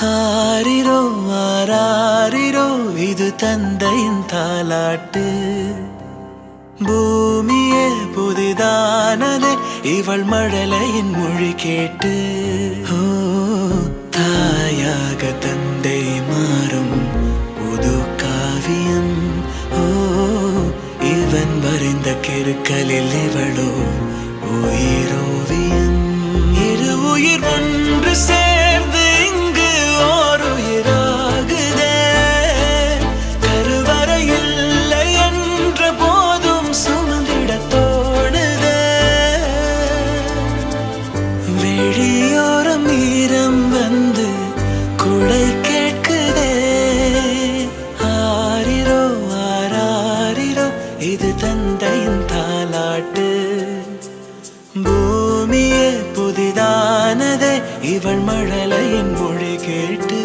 ஆரிரோ ஆராரிரோ இது தந்தையின் தாலாட்டு பூமியே புதிதானதே இவள் மழலையின் மொழி கேட்டு. ஓ தாயாக தந்தை மாறும் புது காவியம். ஓ இவன் வரைந்த கெருக்களில் இவளோ உயிரோவியம். இரு உயிர் ஒன்று சேர்ந்து வெளியோரம் ஈரம் வந்து குடை கேட்குதே. ஆரிரோ ஆராரிரோ இது தந்தையின் தாலாட்டு பூமியே புதிதானதே இவள் மழலையின் மொழி கேட்டு.